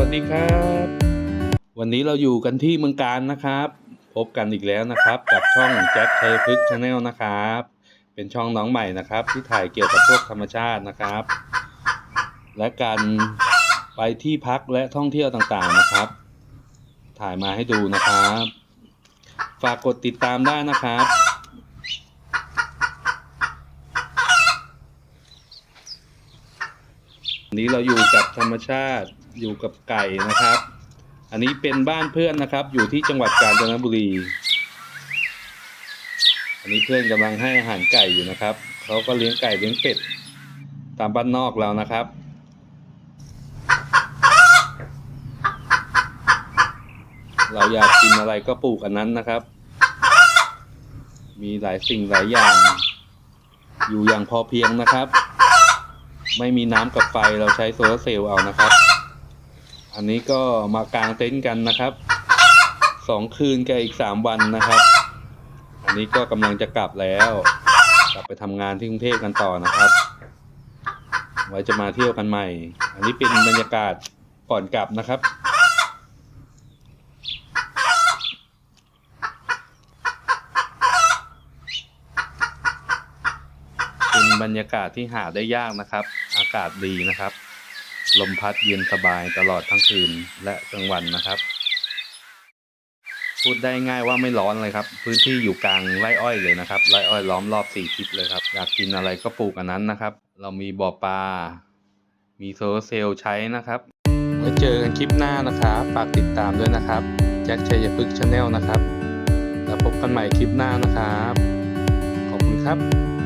วัสดีครับ วันนี้เราอยู่กันที่เมืองการนะครับ พบกันอีกแล้วนะครับ กับช่องแจ็คชัยพฤกษ์ชาแนลนะครับ เป็นช่องน้องใหม่นะครับ ที่ถ่ายเกี่ยวกับพวกธรรมชาตินะครับ และการไปที่พักและท่องเที่ยวต่างๆนะครับ ถ่ายมาให้ดูนะครับ ฝากกดติดตามได้นะครับวันนี้เราอยู่กับธรรมชาติ อยู่กับไก่นะครับ อันนี้เป็นบ้านเพื่อนนะครับ อยู่ที่จังหวัดกาญจนบุรี อันนี้เพื่อนกำลังให้อาหารไก่อยู่นะครับเขาก็เลี้ยงไก่เลี้ยงเป็ดตามบ้านนอกเรานะครับเราอยากกินอะไรก็ปลูกอันนั้นนะครับ มีหลายสิ่งหลายอย่าง อยู่อย่างพอเพียงนะครับ ไม่มีน้ำกับไฟเราใช้โซลาร์เซลล์เอานะครับ อันนี้ก็มากางเต็นท์กันนะครับสองคืนกับอีกสามวันนะครับ อันนี้ก็กำลังจะกลับแล้ว กลับไปทำงานที่กรุงเทพกันต่อนะครับ ไว้จะมาเที่ยวกันใหม่ อันนี้เป็นบรรยากาศก่อนกลับนะครับเป็นบรรยากาศที่หาได้ยากนะครับ อากาศดีนะครับ ลมพัดเย็นสบายตลอดทั้งคืนและกลางวันนะครับ พูดได้ง่ายว่าไม่ร้อนเลยครับ พื้นที่อยู่กลางไร่อ้อยเลยนะครับไร่อ้อยล้อมรอบสี่ทิศเลยครับ อยากกินอะไรก็ปลูกอันนั้นนะครับ เรามีบ่อปลา มีโซลเซลล์ใช้นะครับไว้เจอกันคลิปหน้านะครับฝากติดตามด้วยนะครับ แจ็คชัยพฤกษ์ชาแนลนะครับ แล้วพบกันใหม่คลิปหน้านะครับ ขอบคุณครับ